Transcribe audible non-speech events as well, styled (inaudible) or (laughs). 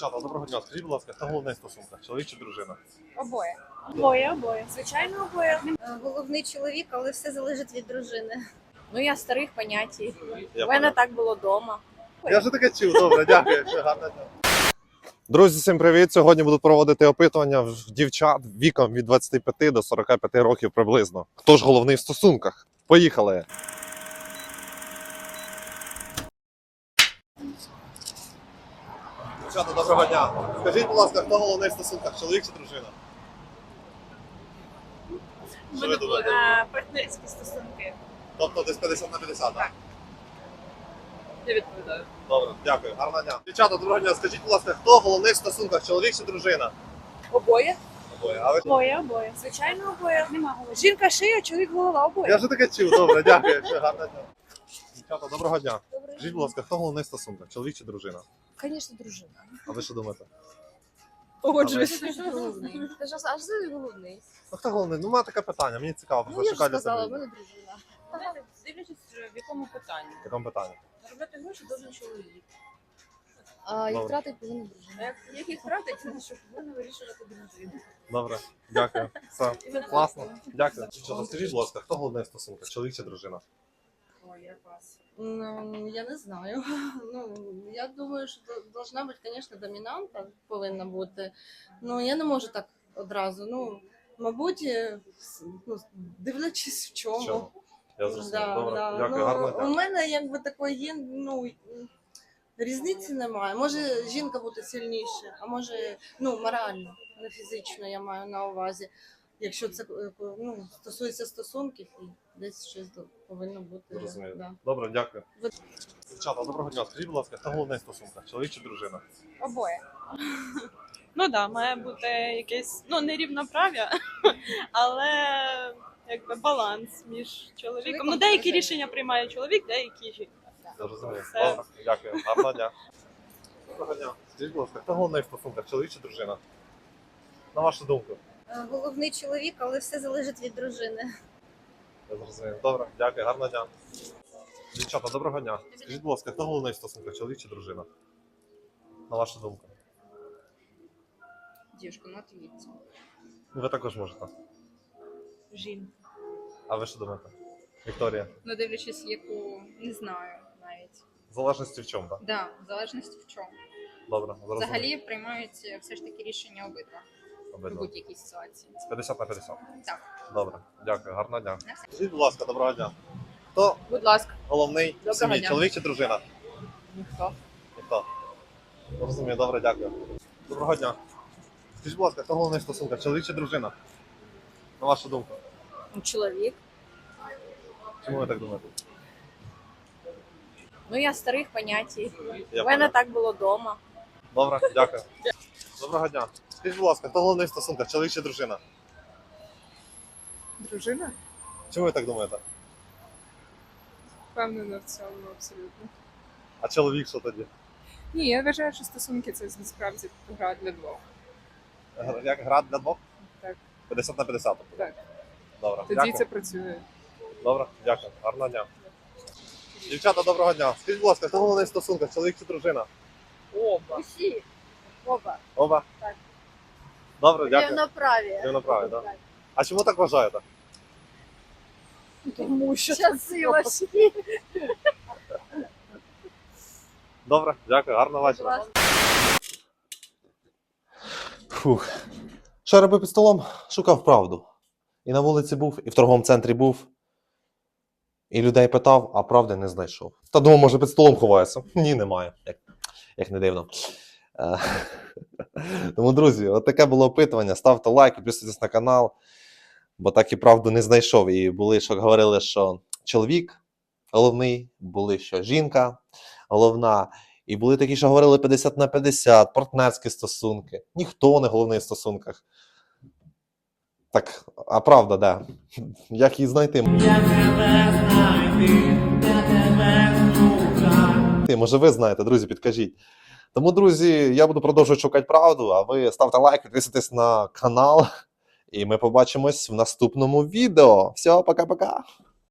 Дівчата, доброго дня. Скажіть, будь ласка, хто головний в стосунках? Чоловік чи дружина? Обоє. Обоє, обоє. Звичайно, обоє. Е, Головний чоловік, але все залежить від дружини. Ну я старих понятій. У мене так було вдома. Я вже таке чув. Добре, дякую. Все гарно. Друзі, всім привіт! Сьогодні буду проводити опитування в дівчат віком від 25 до 45 років приблизно. Хто ж головний в стосунках? Поїхали! Дівчата, доброго дня. Скажіть, будь ласка, хто головний в стосунках? Чоловік чи дружина? Що ви думаєте? Е, партнерські стосунки. Тобто десь 50 на 50, так? Я відповідаю. Добре, дякую. Гарного дня. Дівчата, доброго дня. Скажіть, будь ласка, хто головний в стосунках? Чоловік чи дружина? Обоє? Обоє. А ви? Обоє, обоє. Звичайно, обоє. Нема голови. Жінка шия, чоловік голова, обоє. Я вже таке чув. Добре, дякую. Все, гарного дня. Дівчата, доброго дня. Скажіть, будь ласка, хто головний в стосунках? Чоловік чи дружина? Звісно, дружина. А ви що думаєте? Погоджуюсь. Головний. Ти ж аж ти головний. Ну хто головний? Ну, у мене таке питання. Мені цікаво, Ну, я шукаю для сказала, в себе. мене дружина. Дивлячись, в якому питанні. В якому питанні? Заробляти гроші должен чоловік. А їх Добре. втратить повинна А дружина. як, як їх втратить, то що повинна вирішувати дружина. Добре, дякую. Все, І класно. Дякую. Скажіть, будь ласка, хто головний в стосунках? Чоловік чи дружина? Ну, я не знаю. (laughs) Ну, я думаю, що до- должна бути, звісно, домінанта повинна бути. Ну, я не можу так одразу. Ну, мабуть, е, ну, дивлячись в чому. В чому? Я зрозумів. Да, Добре, да. дякую, ну, у мене якби такої є, ну, різниці немає. Може жінка бути сильніше, а може, ну, морально, не фізично я маю на увазі. Якщо це е, ну, стосується стосунків, і десь щось повинно бути. Зрозумів. Да. Добре, дякую. Ви- Дівчата, доброго дня. Скажіть, будь ласка, хто головний в стосунках? Чоловік чи дружина? Обоє. (laughs) Ну так, да, має бути якесь, ну не рівноправ'я, (laughs) але якби баланс між чоловіком. Чоловіком Ну, деякі рішення приймає чоловік, деякі жінка. Розумію. Все. Добре, дякую. Гарного дня. (laughs) Доброго дня. Скажіть, будь ласка, хто головний в стосунках? Чоловік чи дружина? На вашу думку. Е, Головний чоловік, але все залежить від дружини. Я зрозумів. Добре, дякую, гарного дня. Дівчата, доброго дня. Скажіть, будь ласка, хто головний в стосунках? Чоловік чи дружина? На вашу думку. Дівчинка, ну ответьте. Ви також можете. Жінка. А ви що думаєте? Вікторія. Ну, дивлячись, яку не знаю навіть. В залежності в чому, так? Да, в залежності в чому. Добре, зрозумів. Взагалі приймають е, все ж таки рішення обидва в Обидва. будь-якій ситуації. 50 на 50. Так. Добре, дякую, гарного дня. Скажіть, будь ласка, доброго дня. Хто Будь ласка. головний в Доброго сім'ї? дня. Чоловік чи дружина? Ніхто. Ніхто. Розумію, добре, дякую. Доброго дня. Скажіть, будь ласка, хто головний в стосунках? Чоловік чи дружина? На вашу думку. Чоловік. Чому ви так думаєте? Ну я старих понятій. Я У мене понял. так було вдома. Добре, дякую. Доброго дня. Скажіть, будь ласка, хто головний в стосунках? Чоловік чи дружина? Дружина? Чому ви так думаєте? Впевнена в цьому абсолютно. А чоловік що тоді? Ні, я вважаю, що стосунки це насправді гра для двох. Гра- Як гра для двох? Так. 50 на 50. Так. Добре, Тоді дякую. це працює. Добре, дякую. Гарного дня. Дівчата, доброго дня. Скажіть, будь ласка, хто головний в стосунках? Чоловік чи дружина? Оба. Усі. Оба. Оба? Так. Добре, дякую. Рівноправі. Рівноправі, так? А чому так вважаєте? Тому що часи важкі. Добре, дякую, гарного вечора. Фух. Що я робив під столом? Шукав правду. І на вулиці був, і в торговому центрі був. І людей питав, а правди не знайшов. Та думав, може, під столом ховається. Ні, немає, як, як не дивно. Е, (laughs) Тому, друзі, от таке було опитування. Ставте лайк, підписуйтесь на канал, бо так і правду не знайшов. І були, що говорили, що чоловік головний, були, що жінка головна. І були такі, що говорили 50 на 50, партнерські стосунки. Ніхто не головний в стосунках. Так, а правда, де? Як її знайти? Ти, може, ви знаєте, друзі, підкажіть. Тому, друзі, я буду продовжувати шукати правду, а ви ставте лайк, підписуйтесь на канал, і ми побачимось в наступному відео. Все, пока-пока.